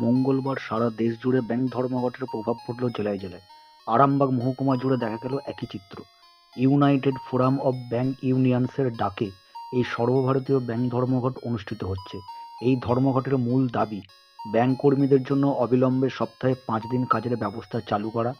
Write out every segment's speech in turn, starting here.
মঙ্গলবার সারা দেশ জুড়ে ব্যাংক ধর্মঘটের প্রভাব পড়ল জেলায় জেলায়। আরামবাগ মহকুমা জুড়ে দেখা গেল একই চিত্র। ইউনাইটেড ফোরাম অব ব্যাংক ইউনিয়নসের ডাকে এই সর্বভারতীয় ব্যাংক ধর্মঘট অনুষ্ঠিত হচ্ছে। এই ধর্মঘটের মূল দাবি, ব্যাংক কর্মীদের জন্য অবিলম্বে সপ্তাহে পাঁচ দিন কাজের ব্যবস্থা চালু করা।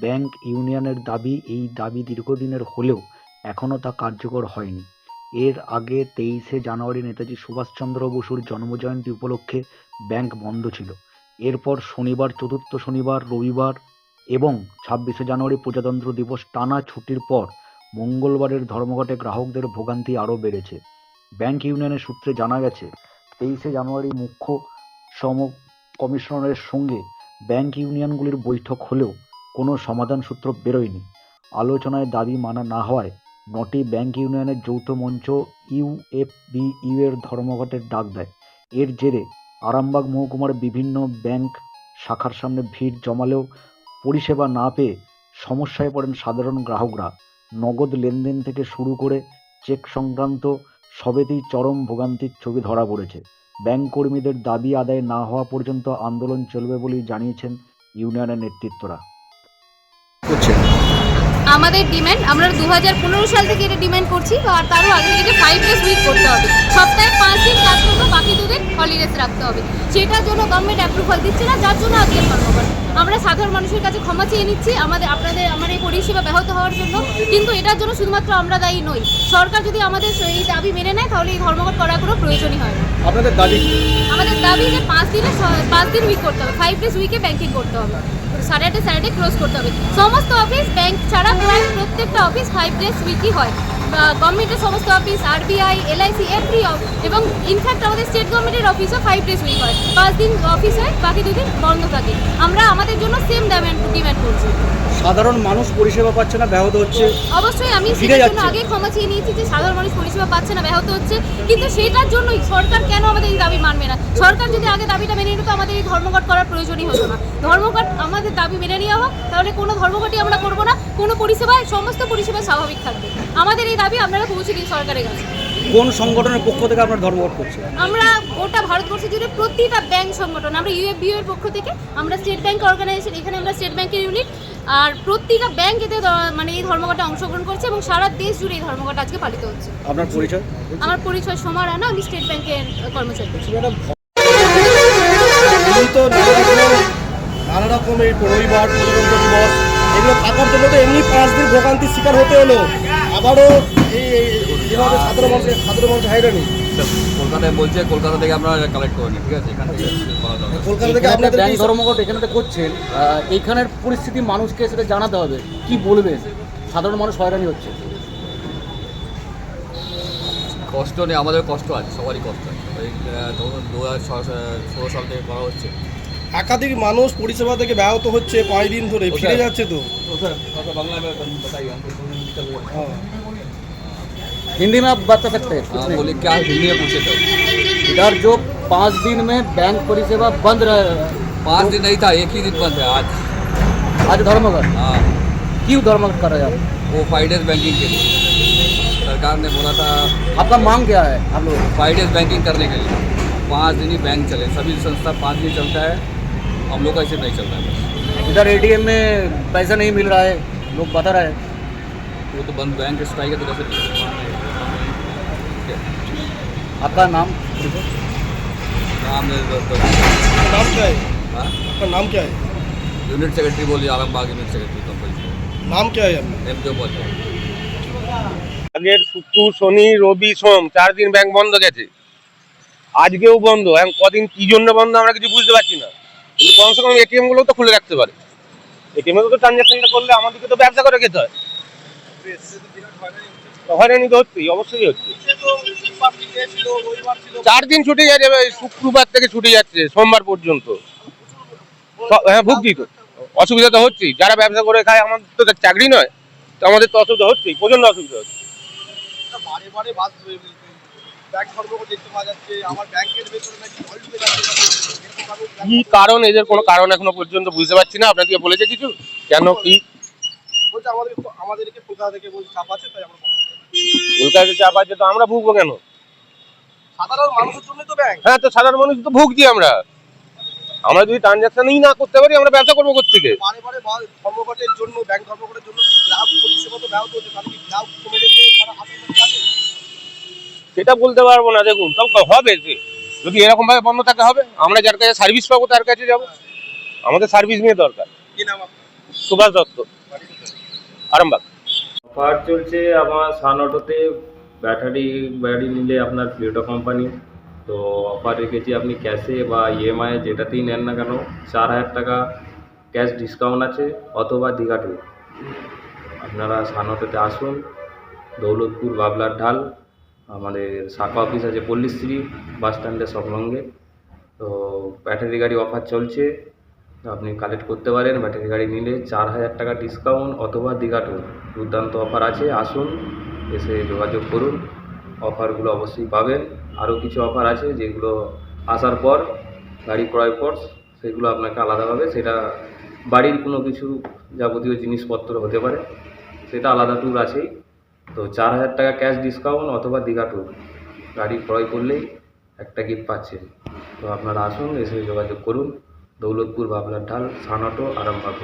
ব্যাংক ইউনিয়নের দাবি, এই দাবি দীর্ঘদিনের হলেও এখনও তা কার্যকর হয়নি। এর আগে তেইশে জানুয়ারি নেতাজি সুভাষচন্দ্র বসুর জন্মজয়ন্তী উপলক্ষে ব্যাংক বন্ধ ছিল। এরপর শনিবার, চতুর্থ শনিবার, রবিবার এবং ছাব্বিশে জানুয়ারি প্রজাতন্ত্র দিবস টানা ছুটির পর মঙ্গলবারের ধর্মঘটে গ্রাহকদের ভোগান্তি আরও বেড়েছে। ব্যাংক ইউনিয়নের সূত্রে জানা গেছে, তেইশে জানুয়ারি মুখ্য সম কমিশনারের সঙ্গে ব্যাংক ইউনিয়নগুলির বৈঠক হলেও কোনো সমাধান সূত্র বেরোয়নি। আলোচনায় দাবি মানা না হওয়ায় নটি ব্যাংক ইউনিয়নের যৌথ মঞ্চ ইউএফবিইউ এর ধর্মঘটের ডাক দেয়। এর জেরে আরামবাগ মহকুমার বিভিন্ন ব্যাংক শাখার সামনে ভিড় জমালেও পরিষেবা না পেয়ে সমস্যায় পড়েন সাধারণ গ্রাহকরা। নগদ লেনদেন থেকে শুরু করে চেক সংক্রান্ত সবেতেই চরম ভোগান্তির ছবি ধরা পড়েছে। ব্যাংক কর্মীদের দাবি আদায় না হওয়া পর্যন্ত আন্দোলন চলবে বলেই জানিয়েছেন ইউনিয়নের নেতৃত্বরা। আমাদের ডিম্যান্ড আমরা দু হাজার পনেরো সাল থেকে এটা ডিম্যান্ড করছি, আর তারও আগে থেকে ফাইভ ডেজ উইক করতে হবে। সপ্তাহে পাঁচ দিন কাজ করব, বাকি দুদিন হলিডেজ রাখতে হবে। সেটার জন্য গভর্নমেন্ট অ্যাপ্রুভাল দিচ্ছে না, যার জন্য আজকে ধর্মঘট। আমরা সাধারণ মানুষের কাছে ক্ষমা চেয়ে নিচ্ছি, আমাদের, আপনাদের, আমার এই পরিষেবা ব্যাহত হওয়ার জন্য। কিন্তু এটার জন্য শুধুমাত্র আমরা দায়ী নই। সরকার যদি আমাদের এই দাবি মেনে নেয়, তাহলে এই ধর্মঘট করার কোনো প্রয়োজনই হয় না। আপনাদের দাবি? আমাদের দাবি যে পাঁচ দিনে পাঁচ দিন উইক করতে হবে। ফাইভ ডেজ উইকে ব্যাংকিং করতে হবে। স্যাটারডে স্যাটারডে ক্লোজ করতে হবে। সমস্ত অফিস ব্যাংক ছাড়া প্রায় প্রত্যেকটা অফিস ফাইভ ডেজ উইকই হয়। গভর্নমেন্টের সমস্ত অফিস আরবিআই এলআইসি এভরি এবং ইনফ্যাক্ট আমাদের স্টেট গভর্নমেন্টের অফিসও ফাইভ ডেজ উইক হয়। পাঁচ দিন অফিস হয়, বাকি দুদিন বন্ধ থাকে। আমরা আমাদের জন্য সেম ডিমান্ড ডিমান্ড করছি। সাধারণ মানুষ পরিষেবা পাচ্ছে না ব্যাহত হচ্ছে। অবশ্যই আমি জন্য। আগে ক্ষমা চেয়ে নিয়েছি যে সাধারণ মানুষ পরিষেবা পাচ্ছে না ব্যাহত হচ্ছে। কিন্তু সেটার জন্যই সরকার কেন আমাদের এই দাবি মানবে না? সরকার যদি আগে দাবিটা মেনে নিত আমাদের এই ধর্মঘট করার প্রয়োজনই হতো না। ধর্মঘট আমাদের দাবি মেনে নেওয়া হোক তাহলে কোনো ধর্মঘটই আমরা করব না। কোনো পরিষেবায় সমস্ত পরিষেবা স্বাভাবিক থাকবে। আমাদের এই দাবি আপনারা পৌঁছে দিন সরকারের কাছে। কোন সংগঠনের পক্ষ থেকে আপনার ধর্মঘট করছে আমরা গোটা ভারতবর্ষ জুড়ে প্রতিটা ব্যাংক সংগঠন আমরা ইউএফবিও এর পক্ষ থেকে আমরা স্টেট ব্যাংক অর্গানাইজেশন এখানে আমরা স্টেট ব্যাংকের ইউনিট আর প্রতিটা ব্যাংক এতে মানে এই ধর্মঘটে অংশগ্রহণ করছে এবং সারা দেশ জুড়ে এই ধর্মঘট আজকে পালিত হচ্ছে। আপনার পরিচয়? আমার পরিচয় সোমা রানা আমি স্টেট ব্যাংকের কর্মচারী। নানা রকম নানা রকম এই রবিবার প্রজাতন্ত্র দিবস এগুলো থাকার জন্য তো এমনি পাঁচ দিন ভোগান্তির শিকার হতে হলো। আবারও এই যেভাবে সাধারণ মানুষের সাধারণ মানুষ হাইরানি কলকাতায় বলছে কলকাতা থেকে আমরা কালেক্ট করে নিই ঠিক আছে? এখান থেকে বলা যাবে। না। কলকাতা থেকে আপনাদের ব্যাংক ধর্মঘট এখানে করছেন এইখানের পরিস্থিতি মানুষকে সেটা জানাতে হবে। কি বলবেন? সাধারণ মানুষ হয়রানি হচ্ছে। কষ্ট নেই আমাদের কষ্ট আছে সবারই কষ্ট আছে। দু হাজার ষোলো সাল থেকে করা হচ্ছে। একাধিক মানুষ পরিষেবা থেকে ব্যাহত হচ্ছে পাঁচ দিন ধরে ফিরে যাচ্ছে তো। तो हिंदी में आप बता सकते हैं। हाँ बोले क्या हिंदी में पूछे थे? इधर जो पाँच दिन में बैंक परिसेवा बंद रहे पाँच दिन नहीं था एक ही दिन बंद है आज। आज धर्मघट हाँ। क्यों धर्मघट कर रहे हैं आप वो फाइव डेज़ बैंकिंग के लिए। सरकार ने बोला था आपका मांग क्या है आप लोग फाइव डेज़ बैंकिंग करने के लिए। पाँच दिन ही बैंक चले। सभी संस्था पाँच दिन चलता है हम लोग का ऐसे नहीं चलता है इधर एटीएम में पैसा नहीं मिल रहा है लोग बता रहे हैं। वो तो बंद बैंक स्ट्राइक है तो कैसे? ठीक है आपका नाम नाम नाम क्या है हाँ आपका नाम क्या है यूनिट सेक्रेटरी बोलिए आलमबाग यूनिट सेक्रेटरी कंपनी नाम क्या है आपका एम जो बोलते हैं আগের শুক্র শনি রবি সোম চার দিন ব্যাংক বন্ধ গেছে আজকেও বন্ধ এখন কদিন কি জন্য বন্ধ আমরা কিছু বুঝতে পারছি না কিন্তু কমসে কম এটিএম গুলো তো খুলে রাখতে পারে এটিএম তো ট্রানজাকশনটা করলে আমাদেরকে তো ব্যবসা করে খেতে হয় তো হয়রানি তো হচ্ছেই অবশ্যই হচ্ছে। চার দিন ছুটি যাচ্ছে শুক্রবার থেকে ছুটি যাচ্ছে সোমবার পর্যন্ত। হ্যাঁ ভুগছি তো অসুবিধা তো হচ্ছেই। যারা ব্যবসা করে খায় আমাদের তো চাকরি নয় তো আমাদের তো অসুবিধা হচ্ছেই প্রচণ্ড অসুবিধা হচ্ছে। কি কারণ? এদের কোনো কারণ এখনও পর্যন্ত বুঝতে পারছি না। আপনাদেরকে বলেছে কিছু? কেন কি? আমাদেরকে কলকাতা থেকে চাপ আছে তাই আমরা চাপ আছে তো আমরা ভুগবো কেন? সাধারণ মানুষের জন্য তো ব্যাংক হ্যাঁ তো সাধারণ মানুষ তো ভুগছি আমরা। আমরা যদি ট্রানজাকশনই না করতে পারি আমরা ব্যবসা করব কোথেকে বারে বারে বা- ধর্মঘটের জন্য ব্যাংক ধর্মঘটের জন্য কি গ্রাহক পরিষেবা তো ব্যাহত হচ্ছে তাহলে কি গ্রাহক কমে যেতে তারা আশঙ্কা আছে সেটা বলতে পারব না দেখুন তবে হবে যে। যদি এরকম ভাবে বন্ধ থাকে হবে আমরা যার কাছে সার্ভিস পাবো তার কাছে যাব। আমাদের সার্ভিস নিয়ে দরকার। কি নাম আপনার? সুভাষ দত্ত। আরামবাগ। অফার চলছে, আমার সান অটোতে ব্যাটারি গাড়ি নিলে আপনার প্লেটো কোম্পানি তো অফার রেখেছি আপনি ক্যাশে বা ইএমআই যেটাতেই নেন না কেন, চার হাজার টাকা ক্যাশ ডিসকাউন্ট আছে অথবা দীঘা ট্যুর আপনারা সান অটোতে আসুন, দৌলতপুর বাবলার ঢাল, আমাদের শাখা অফিস আছে পল্লীশ্রী বাস স্ট্যান্ডের সংলগ্নে তো ব্যাটারি গাড়ি অফার চলছে। আপনি কালেক্ট করতে পারেন ব্যাটারি গাড়ি নিলে চার হাজার টাকা ডিসকাউন্ট অথবা দীঘা ট্যুর দুর্দান্ত অফার আছে, আসুন, এসে যোগাযোগ করুন। অফারগুলো অবশ্যই পাবেন। আরও কিছু অফার আছে যেগুলো আসার পর, গাড়ি ক্রয় পর, সেগুলো আপনাকে আলাদাভাবে, সেটা বাড়ির কোনো কিছু যাবতীয় জিনিসপত্র হতে পারে, সেটা আলাদা ট্যুর আছেই। তো চার হাজার টাকা ক্যাশ ডিসকাউন্ট অথবা দীঘা ট্যুর গাড়ি ক্রয় করলেই একটা গিফট পাচ্ছেন। তো আপনারা আসুন, এসে যোগাযোগ করুন। দৌলতপুর বাবলার ঢাল সানাটো আরামবাগ